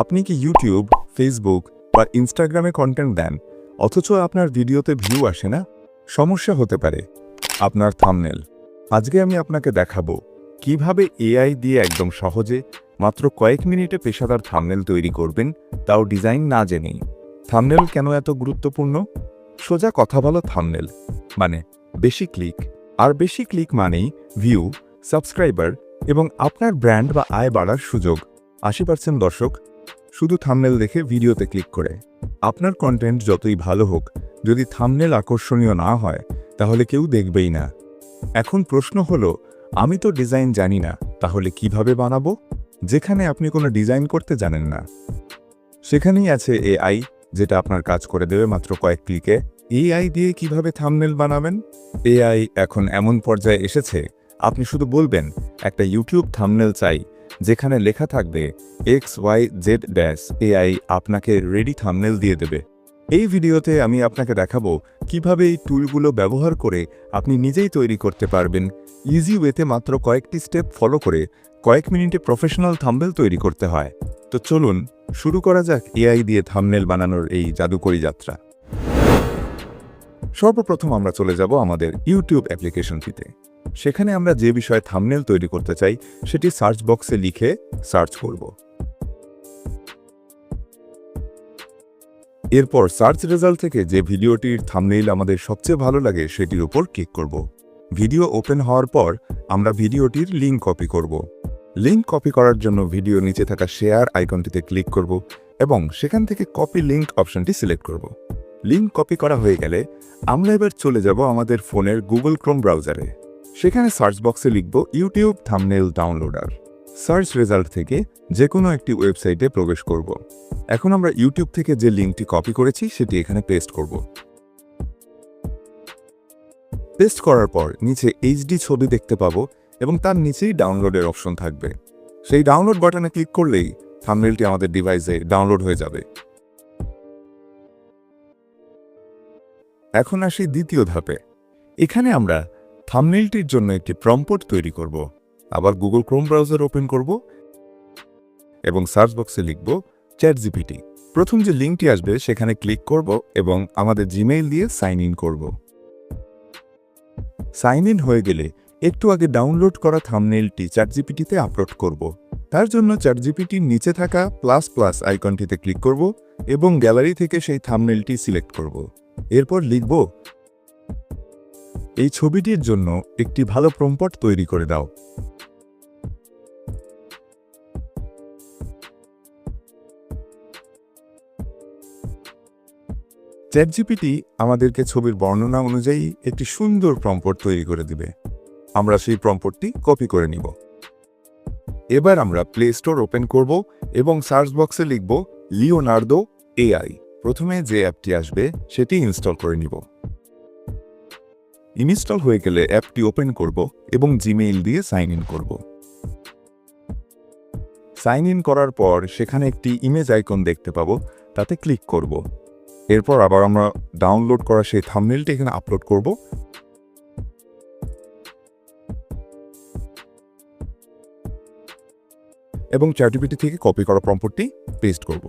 আপনি কি YouTube Facebook বা ইনস্টাগ্রামে কন্টেন্ট দেন? অথচ আপনার ভিডিওতে ভিউ আসে না? সমস্যা হতে পারে। আপনার থামনেল আজকে আমি আপনাকে দেখাবো কীভাবে এআই দিয়ে একদম সহজে মাত্র কয়েক মিনিটে পেশাদার থামনেল তৈরি করবেন, তাও ডিজাইন না জেনেই। থামনেল কেন এত গুরুত্বপূর্ণ? সোজা কথা বলো থামনেল মানে বেশি ক্লিক আর বেশি ক্লিক মানেই ভিউ সাবস্ক্রাইবার এবং আপনার ব্র্যান্ড বা আয় বাড়ার সুযোগ। আশি পার্সেন্ট দর্শক শুধু থামনেল দেখে ভিডিওতে ক্লিক করে। আপনার কন্টেন্ট যতই ভালো হোক, যদি থামনেল আকর্ষণীয় না হয়, তাহলে কেউ দেখবেই না। এখন প্রশ্ন হলো, আমি তো ডিজাইন জানি না, তাহলে কীভাবে বানাবো? যেখানে আপনি কোনো ডিজাইন করতে জানেন না। সেখানেই আছে এআই যেটা আপনার কাজ করে দেবে মাত্র কয়েক ক্লিকে এআই দিয়ে কীভাবে থামনেল বানাবেন? এআই এখন এমন পর্যায়ে এসেছে, আপনি শুধু বলবেন, একটা ইউটিউব থামনেল চাই। যেখানে লেখা থাকবে X Y Z dash AI আপনাকে রেডি থামনেল দিয়ে দেবে। এই ভিডিওতে আমি আপনাকে দেখাবো কীভাবে এই টুলগুলো ব্যবহার করে আপনি নিজেই তৈরি করতে পারবেন। ইজি ওয়েতে মাত্র কয়েকটি স্টেপ ফলো করে কয়েক মিনিটে প্রফেশনাল থাম্বেল তৈরি করতে হয়। তো চলুন, শুরু করা যাক এআই দিয়ে থামনেল বানানোর এই জাদুকরী যাত্রা। সর্বপ্রথম আমরা চলে যাব আমাদের ইউটিউব অ্যাপ্লিকেশনটিতে সেখানে আমরা যে বিষয়ে থামনেল তৈরি করতে চাই, সেটি সার্চ বক্সে লিখে সার্চ করব। এরপর সার্চ রেজাল্ট থেকে যে ভিডিওটির থামনেইল আমাদের সবচেয়ে ভালো লাগে, সেটির উপর ক্লিক করব। ভিডিও ওপেন হওয়ার পর আমরা ভিডিওটির লিঙ্ক কপি করব। লিঙ্ক কপি করার জন্য ভিডিও নিচে থাকা শেয়ার আইকনটিতে ক্লিক করব এবং সেখান থেকে কপি লিঙ্ক অপশনটি সিলেক্ট করব। লিঙ্ক কপি করা হয়ে গেলে আমরা এবার চলে যাব আমাদের ফোনের গুগল ক্রোম ব্রাউজারে সেখানে সার্চ বক্সে লিখব YouTube thumbnail downloader. Search result থেকে যে কোনো একটি ওয়েবসাইটে প্রবেশ করব। এখন আমরা ইউটিউব থেকে যে লিঙ্কটি কপি করেছি সেটি এখানে পেস্ট করব। পেস্ট করার পর নিচে এইচডি ছবি দেখতে পাবো এবং তার নিচেই ডাউনলোডের অপশন থাকবে। সেই ডাউনলোড বাটনে ক্লিক করলেই থামনেলটি আমাদের ডিভাইসে ডাউনলোড হয়ে যাবে। এখন আসি দ্বিতীয় ধাপে। এখানে আমরা থামনেলটির জন্য একটি প্রম্পট তৈরি করব। আবার গুগল ক্রোম ব্রাউজার ওপেন করব এবং সার্চ বক্সে লিখব চ্যাট জিপিটি প্রথম যে লিঙ্কটি আসবে, সেখানে ক্লিক করব এবং আমাদের জিমেইল দিয়ে সাইন ইন করব। সাইন ইন হয়ে গেলে একটু আগে ডাউনলোড করা থামনেলটি চ্যাট জিপিটিতে আপলোড করব। তার জন্য চ্যাট জিপিটির নিচে থাকা প্লাস প্লাস আইকনটিতে ক্লিক করব এবং গ্যালারি থেকে সেই থামনেলটি সিলেক্ট করব। এরপর লিখব এই ছবিটির জন্য একটি ভালো প্রম্পট তৈরি করে দাও। চ্যাটজিপিটি আমাদেরকে ছবির বর্ণনা অনুযায়ী একটি সুন্দর প্রম্পট তৈরি করে দিবে। আমরা সেই প্রম্পটটি কপি করে নিব। এবার আমরা প্লে স্টোর ওপেন করব এবং সার্চ বক্সে লিখব লিওনার্দো এআই। প্রথমে যে অ্যাপটি আসবে, সেটি ইনস্টল করে নিব। ইনস্টল হয়ে গেলে অ্যাপটি ওপেন করব এবং জিমেইল দিয়ে সাইন ইন করব। সাইন ইন করার পর সেখানে একটি ইমেজ আইকন দেখতে পাবো, তাতে ক্লিক করব। এরপর আবার আমরা ডাউনলোড করা সেই থামনেলটি এখানে আপলোড করব। এবং চ্যাটিপিটি থেকে কপি করা প্রম্পটটি পেস্ট করব।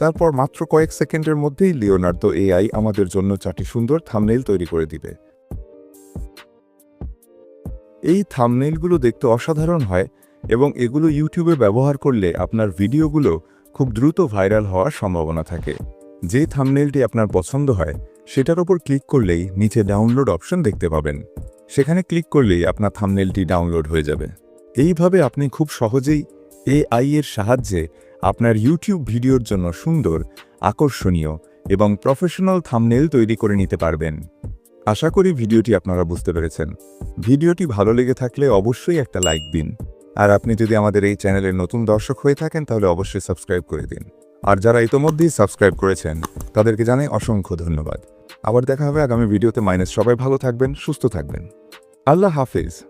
তারপর মাত্র কয়েক সেকেন্ডের মধ্যেই লিওনার্দো এআই আমাদের জন্য চারটি সুন্দর থামনেল তৈরি করে দিবে। এই থামনেলগুলো দেখতে অসাধারণ হয় এবং এগুলো ইউটিউবে ব্যবহার করলে আপনার ভিডিওগুলো খুব দ্রুত ভাইরাল হওয়ার সম্ভাবনা থাকে। যে থামনেলটি আপনার পছন্দ হয়, সেটার ওপর ক্লিক করলেই নিচে ডাউনলোড অপশন দেখতে পাবেন। সেখানে ক্লিক করলেই আপনার থামনেলটি ডাউনলোড হয়ে যাবে। এইভাবে আপনি খুব সহজেই এআই এর সাহায্যে আপনার ইউটিউব ভিডিওর জন্য সুন্দর, আকর্ষণীয় এবং প্রফেশনাল থামনেল তৈরি করে নিতে পারবেন। আশা করি ভিডিওটি আপনারা বুঝতে পেরেছেন। ভিডিওটি ভালো লেগে থাকলে অবশ্যই একটা লাইক দিন। আর আপনি যদি আমাদের এই চ্যানেলের নতুন দর্শক হয়ে থাকেন, তাহলে অবশ্যই সাবস্ক্রাইব করে দিন। আর যারা ইতোমধ্যেই সাবস্ক্রাইব করেছেন, তাদেরকে জানাই অসংখ্য ধন্যবাদ। আবার দেখা হবে আগামী ভিডিওতে। মাইনাস সবাই ভালো থাকবেন, সুস্থ থাকবেন। আল্লাহ হাফিজ।